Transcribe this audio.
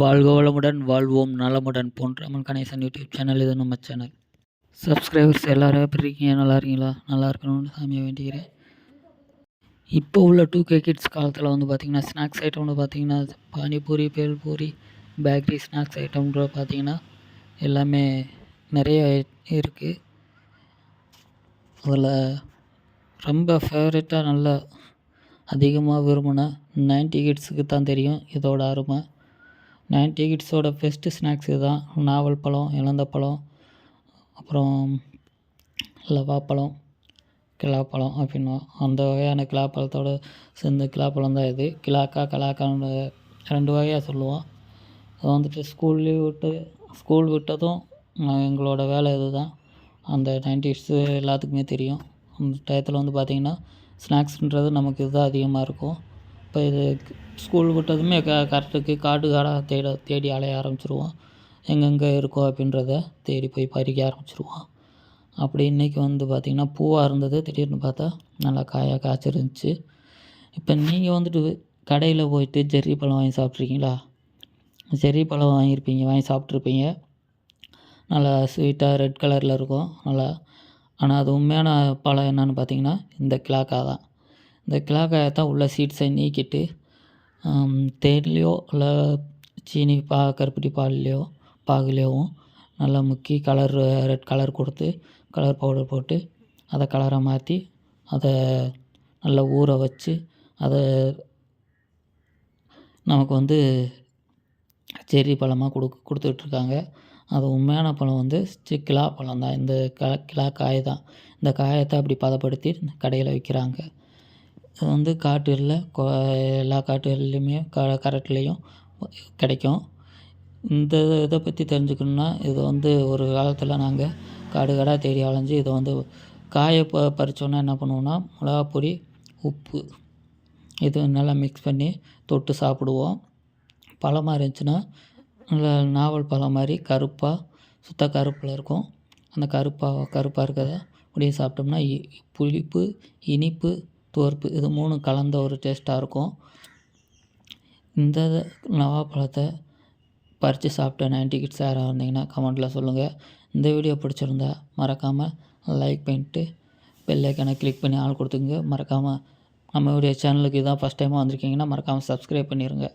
வாழ்க வளமுடன் வாழ்வோம் நலமுடன் போன்ற அம்மன் கணேசன் யூடியூப் சேனல். இது நம்ம சேனல். சப்ஸ்கிரைபர்ஸ் எல்லோரும் எப்படி இருக்கீங்க? நல்லா இருக்கீங்களா? நல்லா இருக்கணும்னு சாமியை வேண்டிக்கிறேன். இப்போ உள்ள டூ கே கிட்ஸ் காலத்தில் வந்து பார்த்திங்கன்னா ஸ்நாக்ஸ் ஐட்டம் வந்து பார்த்திங்கன்னா பானிபூரி பேல்பூரி பேக்கரி ஸ்நாக்ஸ் ஐட்டம்ன்ற பார்த்திங்கன்னா எல்லாமே நிறைய இருக்குது அதில் ரொம்ப ஃபேவரட்டாக நல்லா அதிகமாக விரும்பினா நைன்டி கிட்ஸுக்கு தான் தெரியும் இதோட அருமை. நைன்டி கிட்ஸோட பெஸ்ட்டு ஸ்நாக்ஸ் இதுதான். நாவல் பழம் இழந்த பழம் அப்புறம் லவாப்பழம் கிலாப்பழம் அப்படின்னுவோம். அந்த வகையான கிலாப்பழத்தோட சேர்ந்து கிலாப்பழம் தான் இது. கிலாக்கா கலாக்கான்னு ரெண்டு வகையாக சொல்லுவோம். அது வந்துட்டு ஸ்கூல் லீவ் விட்டு ஸ்கூல் விட்டதும் எங்களோட வேலை இது தான் அந்த நைன்டிஸு எல்லாத்துக்குமே தெரியும். அந்த டயத்தில் வந்து பார்த்திங்கன்னா ஸ்நாக்ஸுன்றது நமக்கு இதுதான் அதிகமாக இருக்கும். இப்போ இது ஸ்கூல் விட்டதுமே க கரெக்டுக்கு காடு காடாக தேட தேடி அலைய ஆரம்பிச்சிருவோம் எங்கெங்கே இருக்கோ அப்படின்றத தேடி போய் பறிக்க ஆரம்பிச்சிருவோம் அப்படி இன்றைக்கி வந்து பார்த்திங்கன்னா பூவாக இருந்தது. திடீர்னு பார்த்தா நல்லா காயாக காய்ச்சிருந்துச்சு. இப்போ நீங்கள் வந்துட்டு கடையில் போயிட்டு ஜெர்ரி பழம் வாங்கி சாப்பிட்ருக்கீங்களா? ஜெர்ரி பழம் வாங்கியிருப்பீங்க வாங்கி சாப்பிட்ருப்பீங்க. நல்லா ஸ்வீட்டாக ரெட் கலரில் இருக்கும். நல்லா ஆனால் அது உண்மையான பழம் என்னென்னு பார்த்தீங்கன்னா இந்த கிளாக்கா தான். இந்த கிளாக்காயை தான் உள்ள சீட்ஸை நீக்கிட்டு தேன்லேயோ இல்லை சீனி பா கருப்பட்டி பால்லையோ பாகுலேயோவும் நல்லா முக்கி கலர் ரெட் கலர் கொடுத்து கலர் பவுடர் போட்டு அதை கலரை மாற்றி அதை நல்லா ஊற வச்சு அதை நமக்கு வந்து செரி பழமாக கொடு கொடுத்துட்ருக்காங்க அது உண்மையான பழம் வந்து கிலா பழம் தான் இந்த க கிலா காய் தான் இந்த காயத்தை அப்படி பதப்படுத்தி கடையில் விற்கிறாங்க வந்து காட்டுகளில் கொ எல்லா காட்டுகள்லையுமே க கரெக்ட்லேயும் கிடைக்கும். இந்த இதை பற்றி தெரிஞ்சுக்கணுன்னா இது வந்து ஒரு காலத்தில் நாங்கள் காடு காடாக தேடி அலைஞ்சு இதை வந்து காய ப பறித்தோன்னா என்ன பண்ணுவோன்னா மிளகாப்பொடி உப்பு இது நல்லா மிக்ஸ் பண்ணி தொட்டு சாப்பிடுவோம். பழமாக இருந்துச்சுன்னா நல்லா நாவல் பழம் மாதிரி கருப்பாக சுத்த கருப்பில் இருக்கும். அந்த கருப்பாக கருப்பாக இருக்கிறத அப்படியே சாப்பிட்டோம்னா புளிப்பு இனிப்பு துவர்ப்பு இது மூணும் கலந்த ஒரு டேஸ்ட்டாக இருக்கும். இந்த நவாப்பழத்தை பறித்து சாப்பிட்ட நைன்டி கிட்ஸ் யாராக இருந்தீங்கன்னா கமெண்ட்டில் சொல்லுங்கள் இந்த வீடியோ பிடிச்சிருந்தா மறக்காமல் லைக் பண்ணிட்டு பெல்லைக்கான கிளிக் பண்ணி ஆள் கொடுத்துங்க மறக்காமல் நம்ம வீடியோ சேனலுக்கு இதான் ஃபஸ்ட் டைமாக வந்திருக்கீங்கன்னா மறக்காமல் சப்ஸ்கிரைப் பண்ணிடுங்க